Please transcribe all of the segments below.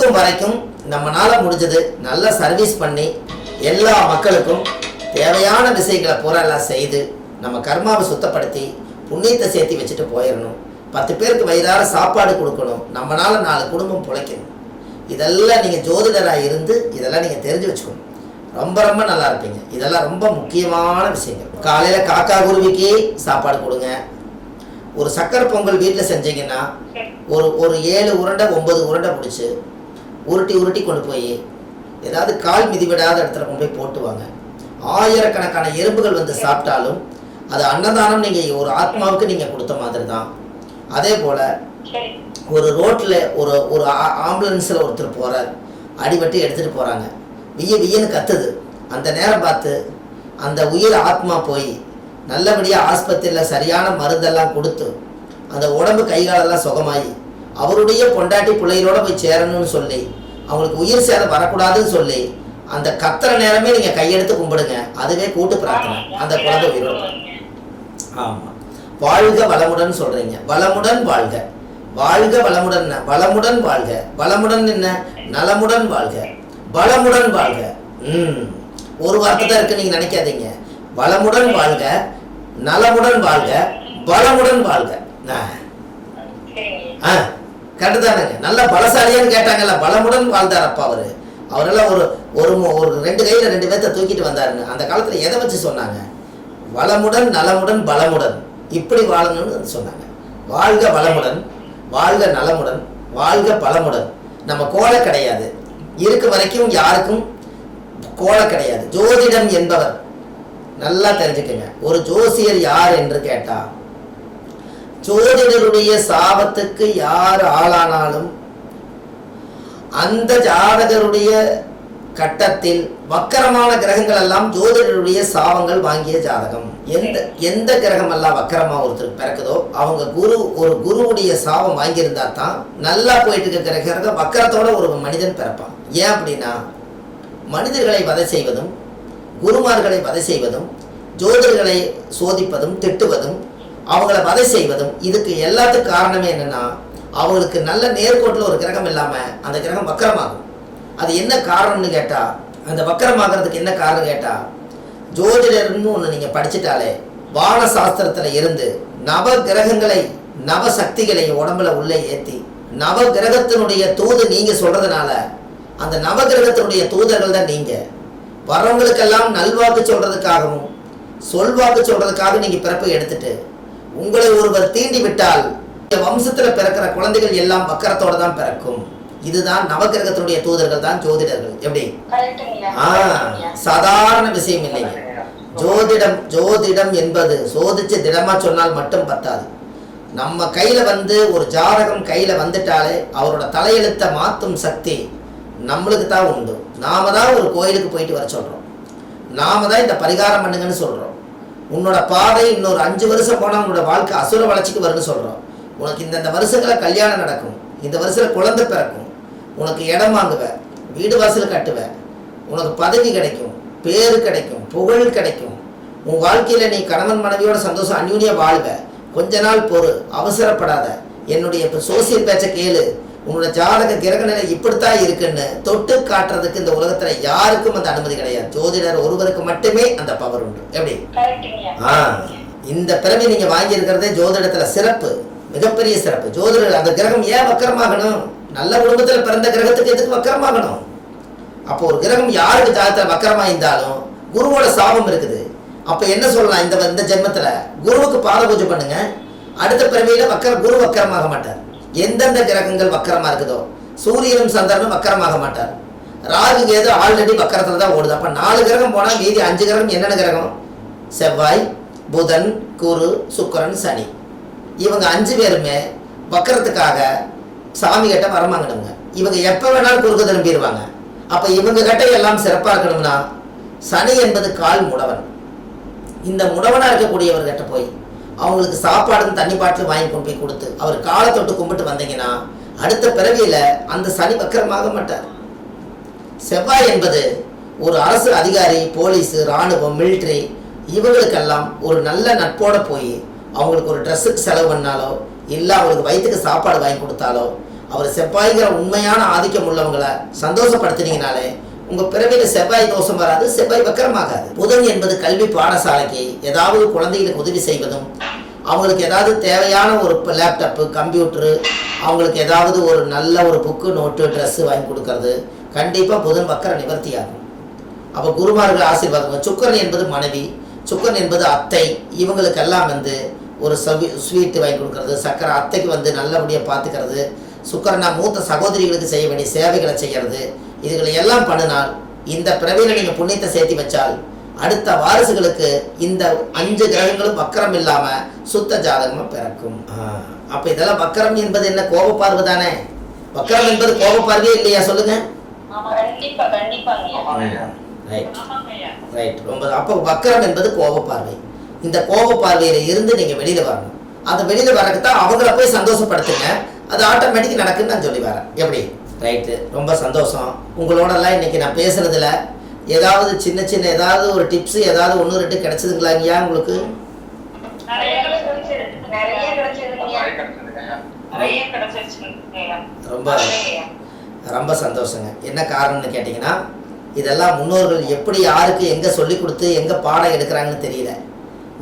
இருக்கும் வரைக்கும் நம்மளால் முடிஞ்சது நல்ல சர்வீஸ் பண்ணி எல்லா மக்களுக்கும் தேவையான விஷயங்களை பூரா எல்லாம் செய்து நம்ம கர்மாவை சுத்தப்படுத்தி புண்ணியத்தை சேர்த்து வச்சுட்டு போயிடணும் பத்து பேருக்கு வயதார சாப்பாடு கொடுக்கணும். நம்மளால் நாலு குடும்பம் பிழைக்கணும். இதெல்லாம் நீங்கள் ஜோதிடராக இருந்து இதெல்லாம் நீங்கள் தெரிஞ்சு வச்சுக்கணும். ரொம்ப ரொம்ப நல்லா இருப்பீங்க. இதெல்லாம் ரொம்ப முக்கியமான விஷயங்கள். காலையில் காக்கா குருவிக்கு சாப்பாடு கொடுங்க. ஒரு சக்கரை பொங்கல் வீட்டில் செஞ்சீங்கன்னா ஒரு ஒரு ஏழு உருண்டை ஒன்பது உருண்டை பிடிச்சி உருட்டி உருட்டி கொண்டு போய் ஏதாவது கால் மிதிவிடாத இடத்துல கொண்டு போய் போட்டுவாங்க. ஆயிரக்கணக்கான எறும்புகள் வந்து சாப்பிட்டாலும் அது அன்னதானம் நீங்கள் ஒரு ஆத்மாவுக்கு நீங்கள் கொடுத்த மாதிரி தான் அதே போல் ஒரு ரோட்டில் ஒரு ஒரு ஆம்புலன்ஸில் ஒருத்தர் போகிறார் அடிபட்டு எடுத்துகிட்டு போகிறாங்க விய வியன்னு கத்துது. அந்த நேரம் பார்த்து அந்த உயிர் ஆத்மா போய் நல்லபடியாக ஆஸ்பத்திரியில் சரியான மருந்தெல்லாம் கொடுத்து அந்த உடம்பு கை காலெல்லாம் சுகமாயி அவருடைய பொண்டாட்டி பிள்ளைகளோட போய் சேரணும்னு சொல்லி அவங்களுக்கு உயிர் சேதம் வரக்கூடாதுன்னு சொல்லி அந்த கத்துற நேரமே நீங்கள் கையெடுத்து கும்பிடுங்க. அதுவே கூட்டு பிரார்த்தனை. அந்த குழந்தை உயிரோட ஆமாம் வாழ்க வளமுடன் சொல்றீங்க. வளமுடன் வாழ்க. வாழ்க வளமுடன் வளமுடன் வாழ்க. வளமுடன் என்ன? நலமுடன் வாழ்க. பலமுடன் வாழ்க. ம். ஒரு வார்த்தை தான் இருக்கு நீங்க நினைக்காதீங்க. வளமுடன் வாழ்க நலமுடன் வாழ்க பலமுடன் வாழ்க. ஆ. கண்டுதானுங்க. கரெக்டு தானேங்க நல்ல பலசாலியான்னு கேட்டாங்கல்ல பலமுடன் வாழ்ந்தார் அப்பா அவர். அவரெல்லாம் ஒரு ஒரு ஒரு ரெண்டு கையில் ரெண்டு பேர்த்த தூக்கிட்டு வந்தாருன்னு அந்த காலத்தில் எதை வச்சு சொன்னாங்க? வளமுடன் நலமுடன் பலமுடன். இப்படி வாழணும்னு சொன்னாங்க. வாழ்க வளமுடன் வாழ்க நலமுடன் வாழ்க பலமுடன். நம்ம கோலை கிடையாது. இருக்க வரைக்கும் யாருக்கும் கோலை கிடையாது. ஜோதிடம் என்பவர். நல்லா தெரிஞ்சுக்கங்க. ஒரு ஜோசியர் யார் என்று கேட்டால் ஜோதிடருடைய சாபத்துக்கு யார் ஆளானாலும் அந்த ஜாதகருடைய கட்டத்தில் வக்கரமான கிரகங்கள் எல்லாம் ஜோதிடருடைய சாபங்கள் வாங்கிய ஜாதகம். எந்த எந்த கிரகம் எல்லாம் வக்கரமா ஒருத்தருக்கு பிறக்குதோ அவங்க குரு ஒரு குருவுடைய சாபம் வாங்கியிருந்தா தான் நல்லா போயிட்டு இருக்கிற கிரகம் வக்கரத்தோட ஒரு மனிதன் பிறப்பான். ஏன் அப்படின்னா மனிதர்களை வதை செய்வதும் குருமார்களை வதை செய்வதும் ஜோதிடர்களை சோதிப்பதும் திட்டுவதும் அவங்கள வதை செய்வதும் இதுக்கு எல்லாத்துக்கும் காரணமே என்னென்னா அவங்களுக்கு நல்ல நேர்கோட்டில் ஒரு கிரகம் இல்லாமல் அந்த கிரகம் வக்கரமாகும். அது என்ன காரணம்னு கேட்டால் அந்த வக்கரமாகிறதுக்கு என்ன காரணம் கேட்டால் ஜோதிடர்னு ஒன்று நீங்கள் படிச்சிட்டாலே வான சாஸ்திரத்தில் இருந்து நவ கிரகங்களை நவ சக்திகளை உடம்புல உள்ளே ஏற்றி நவ கிரகத்தினுடைய தூது நீங்கள் சொல்கிறதுனால அந்த நவ கிரகத்தினுடைய தூதர்கள் தான் நீங்கள் வரவங்களுக்கெல்லாம் நல்வாக்கு சொல்கிறதுக்காகவும் சொல்வாக்கு சொல்கிறதுக்காக நீங்கள் பிறப்பு எடுத்துட்டு உங்களை ஒருவர் தீண்டி விட்டால் இந்த வம்சத்துல பிறக்கிற குழந்தைகள் எல்லாம் வக்கரத்தோட தான் பிறக்கும். இதுதான் நவகிரகத்தினுடைய தூதர்கள் தான் ஜோதிடர்கள். எப்படி? சாதாரண விஷயம் இல்லைங்க. ஜோதிடம் ஜோதிடம் என்பது சோதிச்சு திடமா சொன்னால் மட்டும் பத்தாது. நம்ம கையில வந்து ஒரு ஜாதகம் கையில வந்துட்டாலே அவரோட தலையெழுத்தை மாத்தும் சக்தி நம்மளுக்கு தான் உண்டு. நாம தான் ஒரு கோயிலுக்கு போயிட்டு வர சொல்றோம். நாம தான் இந்த பரிகாரம் பண்ணுங்கன்னு சொல்றோம். உன்னோட பாதை இன்னொரு அஞ்சு வருஷம் போனால் உன்னோட வாழ்க்கை அசுர வளர்ச்சிக்கு வரும்னு சொல்கிறோம் உனக்கு இந்தந்த வருஷத்தில் கல்யாணம் நடக்கும். இந்த வருஷத்தில் குழந்தை பிறக்கும். உனக்கு இடம் வாங்குவ வீடு வாசல் கட்டுவ உனக்கு பதவி கிடைக்கும் பேர் கிடைக்கும் புகழ் கிடைக்கும். உன் வாழ்க்கையில் நீ கணவன் மனைவியோட சந்தோஷம் அந்யூனியாக வாழ்வ. கொஞ்ச நாள் பொறு அவசரப்படாத. என்னுடைய இப்போ சோசியல் பேச்சை கேளு. உன்னோட ஜாதக கிரக நிலை இப்படித்தான் இருக்குன்னு தொட்டு காட்டுறதுக்கு இந்த உலகத்துல யாருக்கும் அந்த அனுமதி கிடையாது. ஜோதிடர் ஒருவருக்கு மட்டுமே அந்த பவர் உண்டு. எப்படி? ஆ இந்த பிறவி நீங்க வாங்கி இருக்கிறதே ஜோதிடத்துல சிறப்பு மிகப்பெரிய சிறப்பு. ஜோதிடர் அந்த கிரகம் ஏன் வக்கரமாகணும்? நல்ல குடும்பத்துல பிறந்த கிரகத்துக்கு எதுக்கு வக்கரமாகணும்? அப்போ ஒரு கிரகம் யாருக்கு ஜாதகத்துல வக்கரமா இருந்தாலும் குருவோட சாபம் இருக்குது. அப்ப என்ன சொல்லலாம் இந்த இந்த ஜென்மத்துல? குருவுக்கு பாத பூஜை பண்ணுங்க. அடுத்த பிறவியில வக்கர குரு வக்கரமாக மாட்டார். எந்தெந்த கிரகங்கள் வக்கரமாக இருக்குதோ சூரியனும் சந்திரனும் வக்கரமாக மாட்டார். ராகு கேது ஆல்ரெடி வக்கரத்தில் தான் ஓடுது. அப்போ நாலு கிரகம் போனால் மீதி அஞ்சு கிரகம் என்னென்ன கிரகம்? செவ்வாய் புதன் குரு சுக்கிரன் சனி. இவங்க அஞ்சு பேருமே வக்கரத்துக்காக சாமி கிட்ட வரமாங்கணுங்க. இவங்க எப்போ வேணாலும் குறுக்க திரும்பிடுவாங்க அப்போ இவங்க கிட்ட எல்லாம் சிறப்பாக இருக்கணும்னா சனி என்பது கால் முடவன். இந்த முடவனாக இருக்கக்கூடியவர்கிட்ட போய் அவங்களுக்கு சாப்பாடும் தண்ணி பாட்டில் வாங்கி கொண்டு போய் கொடுத்து அவர் காலை தொட்டு கும்பிட்டு வந்தீங்கன்னா அடுத்த பிறவியில் அந்த சனி வக்கரமாக மாட்டார். செவ்வாய் என்பது ஒரு அரசு அதிகாரி போலீஸ் ராணுவம் மிலிட்ரி இவங்களுக்கெல்லாம் ஒரு நல்ல நட்போட போய் அவங்களுக்கு ஒரு ட்ரெஸ்ஸுக்கு செலவு பண்ணாலோ இல்லை அவங்களுக்கு வயிற்றுக்கு சாப்பாடு வாங்கி கொடுத்தாலோ அவர் செவ்வாய்ங்கிற உண்மையான ஆதிக்கம் உள்ளவங்களை சந்தோஷப்படுத்தினீங்கனாலே உங்க பிறவியில செவ்வாய் தோஷம் வராது செவ்வாய் வக்கரமாகாது. புதன் என்பது கல்வி பாடசாலைக்கு ஏதாவது குழந்தைகளுக்கு உதவி செய்வதும் அவங்களுக்கு ஏதாவது தேவையான ஒரு லேப்டாப்பு கம்ப்யூட்டரு அவங்களுக்கு ஏதாவது ஒரு நல்ல ஒரு புக்கு நோட்டு ட்ரெஸ்ஸு வாங்கி கொடுக்கறது கண்டிப்பாக புதன் வக்கர நிவர்த்தி ஆகும் அப்போ குருமார்கள் ஆசீர்வாதம். சுக்கரன் என்பது மனைவி சுக்கரன் என்பது அத்தை இவங்களுக்கெல்லாம் வந்து ஒரு சவி ஸ்வீட்டு வாங்கி கொடுக்கறது. சக்கரை அத்தைக்கு வந்து நல்லபடியாக பார்த்துக்கிறது சுக்கரனா மூத்த சகோதரிகளுக்கு செய்ய வேண்டிய சேவைகளை செய்கிறது இதுகளை எல்லாம் பண்ணினால் இந்த பிறவியில் நீங்கள் புண்ணியத்தை சேர்த்தி வச்சால் அடுத்த வாரிசுகளுக்கு இந்த அஞ்சு கிரகங்களும் வக்கரம் இல்லாம சுத்த ஜாதகமா பிறக்கும். அப்ப இதெல்லாம் வக்கரம் என்பது என்ன? கோபப்பார்வை தானே? வக்கரம் என்பது கோபப்பார்வையே இல்லையா? சொல்லுங்க. ஆமா கண்டிப்பா கண்டிப்பாங்கய்யா ரைட் ரைட் ரொம்ப அப்போ வக்கரம் என்பது கோபப்பார்வை இந்த கோபப்பார்வையில இருந்து நீங்க வெளியில வரணும். அந்த வெளியில வரக்கு தான் அவங்கள போய் சந்தோஷப்படுத்துங்க. அது ஆட்டோமேட்டிக் நடக்குன்னு நான் சொல்லி வரேன் எப்படி? ரைட்டு ரொம்ப சந்தோஷம். உங்களோடலாம் இன்னைக்கு நான் பேசுனதுல ஏதாவது சின்ன சின்ன ஏதாவது ஒரு டிப்ஸ் ஏதாவது ஒன்று ரெண்டு கிடைச்சதுங்களா ஐயா உங்களுக்கு? ரொம்ப. ரொம்ப சந்தோஷங்க. என்ன காரணம்னு கேட்டிங்கன்னா இதெல்லாம் முன்னோர்கள் எப்படி யாருக்கு எங்கே சொல்லி கொடுத்து எங்கே பாடம் எடுக்கிறாங்கன்னு தெரியல.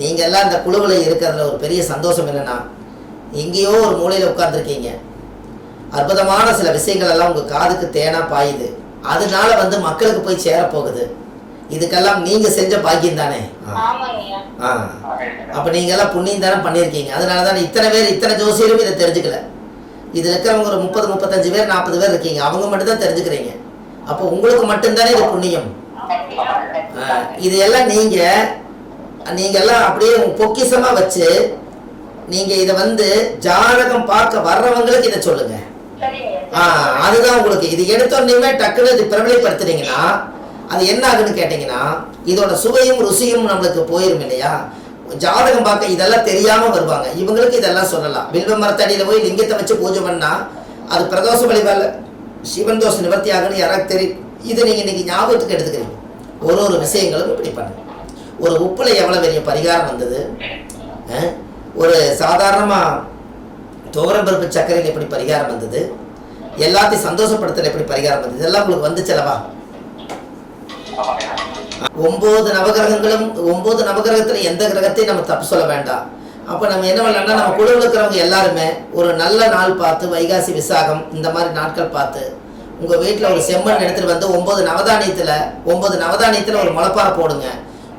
நீங்கள் எல்லாம் இந்த குழுவில் இருக்கிறதுல ஒரு பெரிய சந்தோஷம் என்னென்னா எங்கேயோ ஒரு மூலையில் உட்காந்துருக்கீங்க அற்புதமான சில விஷயங்கள் எல்லாம் உங்கள் காதுக்கு தேனா பாயுது. அதனால வந்து மக்களுக்கு போய் சேரப்போகுது. இதுக்கெல்லாம் நீங்கள் செஞ்ச பாக்கியம் தானே? ஆ. அப்போ நீங்கள் எல்லாம் புண்ணியம் தானே பண்ணியிருக்கீங்க. அதனால தான் இத்தனை பேர் இத்தனை ஜோசியரும் இதை தெரிஞ்சுக்கல. இதில் இருக்கிறவங்க ஒரு முப்பது முப்பத்தஞ்சு பேர் நாற்பது பேர் இருக்கீங்க. அவங்க மட்டும் தான் தெரிஞ்சுக்கிறீங்க. அப்போ உங்களுக்கு மட்டும்தானே இது புண்ணியம்? இது எல்லாம் நீங்கள் நீங்கள் எல்லாம் அப்படியே பொக்கிஷமாக வச்சு நீங்கள் இதை வந்து ஜாதகம் பார்க்க வர்றவங்களுக்கு இதை சொல்லுங்க. அதுதான் உங்களுக்கு. இது எடுத்தோடனே டக்குன்னு இது பிரபலப்படுத்துனீங்கன்னா அது என்ன ஆகுன்னு கேட்டீங்கன்னா இதோட சுவையும் ருசியும் நம்மளுக்கு போயிரும் இல்லையா? ஜாதகம் பார்க்க இதெல்லாம் தெரியாம வருவாங்க. இவங்களுக்கு இதெல்லாம் சொல்லலாம். வில்வ மரத்தடியில போய் லிங்கத்தை வச்சு பூஜை பண்ணா அது பிரதோஷ வழிபாடு சிவன் தோஷ நிவர்த்தி ஆகுன்னு யாராவது தெரியும் இதை நீங்க இன்னைக்கு ஞாபகத்துக்கு எடுத்துக்கிறீங்க. ஒரு ஒரு விஷயங்களும் இப்படி பண்ணுங்க. ஒரு உப்புல எவ்வளவு பெரிய பரிகாரம் வந்தது? ஒரு சாதாரணமா துவரம்பருப்பு சர்க்கரையில் எப்படி பரிகாரம் வந்தது? எல்லாத்தையும் சந்தோஷப்படுத்தல எப்படி பரிகாரம் வந்தது? இதெல்லாம் உங்களுக்கு வந்துச்சலவா ஒன்பது நவகிரகங்களும் ஒன்பது நவகிரகத்தில் எந்த கிரகத்தையும் நம்ம தப்பு சொல்ல வேண்டாம். அப்போ நம்ம என்ன பண்ணலாம்னா நம்ம குழுவில் இருக்கிறவங்க எல்லாருமே ஒரு நல்ல நாள் பார்த்து வைகாசி விசாகம் இந்த மாதிரி நாட்கள் பார்த்து உங்கள் வீட்டில் ஒரு செம்மண் எடுத்துட்டு வந்து ஒம்பது நவதானியத்தில் ஒம்பது நவதானியத்தில் ஒரு முளப்பாறை போடுங்க.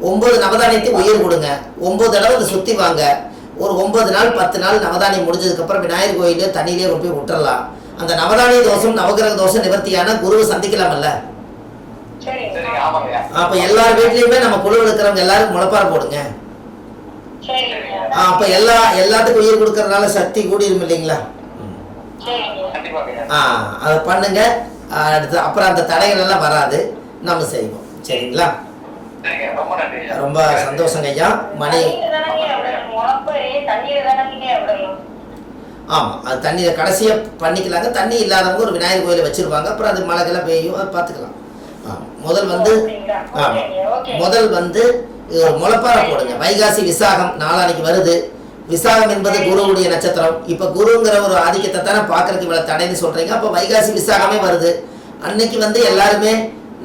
ஒம்பது நவதானியத்தையும் உயிர் கொடுங்க. ஒம்பது தடவை அதை சுற்றி வாங்க. ஒரு ஒன்பது நாள் பத்து நாள் நவதானியம் முடிஞ்சதுக்கு அப்புறம் விநாயகர் கோயிலே தண்ணியிலே கொண்டு போய் விட்டுறலாம். அந்த நவதானிய தோஷம் நவகிரக தோஷம் நிவர்த்தியான குருவை சந்திக்கலாமல்ல அப்ப எல்லார் வீட்லயுமே நம்ம குழுவில் இருக்கிறவங்க எல்லாரும் முளைப்பாறை போடுங்க. அப்ப எல்லா எல்லாத்துக்கும் உயிர் கொடுக்கறதுனால சக்தி கூடிரும் இல்லைங்களா? ஆ அதை பண்ணுங்க. அடுத்து அப்புறம் அந்த தடைகள் எல்லாம் வராது. நம்ம செய்வோம். சரிங்களா? ரொம்ப சந்தோஷங்க ஐயா. மணி தண்ணீர் தானங்கய்யா விடணும் முளப்பு தண்ணீர் தானங்கய்யா விடணும் ஆமா அது தண்ணியை கடைசியா பண்ணிக்கலாங்க. தண்ணி இல்லாதவங்க ஒரு விநாயகர் கோயிலை வச்சிருவாங்க. அப்புறம் அது மழைக்கெல்லாம் பெய்யும். அதை பார்த்துக்கலாம். முதல் வந்து அப்படிங்களா? ஆமா. ஓகேங்க, ஓகே. முதல் வந்து முளைப்பாறை போடுங்க. வைகாசி விசாகம் நாளானைக்கு வருது. விசாகம் என்பது குருவுடைய நட்சத்திரம். இப்ப குருங்கிற ஒரு ஆதிக்கத்தை தானே பார்க்கறதுக்கு இவ்வளவு தடைன்னு சொல்றீங்க. அப்ப வைகாசி விசாகமே வருது. அன்னைக்கு வந்து எல்லாருமே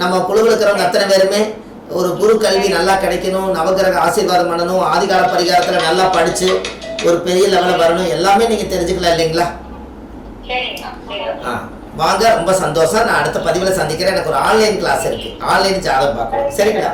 நம்ம குழுவில் இருக்கிறவங்க அத்தனை பேருமே ஒரு குரு கல்வி நல்லா கிடைக்கணும் நவகிரக ஆசீர்வாதம் பண்ணணும் ஆதிகால பரிகாரத்துல நல்லா படிச்சு ஒரு பெரிய லெவலில் வரணும். எல்லாமே நீங்க தெரிஞ்சுக்கலாம் இல்லைங்களா? ஆ வாங்க ரொம்ப சந்தோஷம். நான் அடுத்த பதிவில் சந்திக்கிறேன். எனக்கு ஒரு ஆன்லைன் கிளாஸ் இருக்கு. ஆன்லைன் ஜாதகம் பார்க்கணும். சரிங்களா?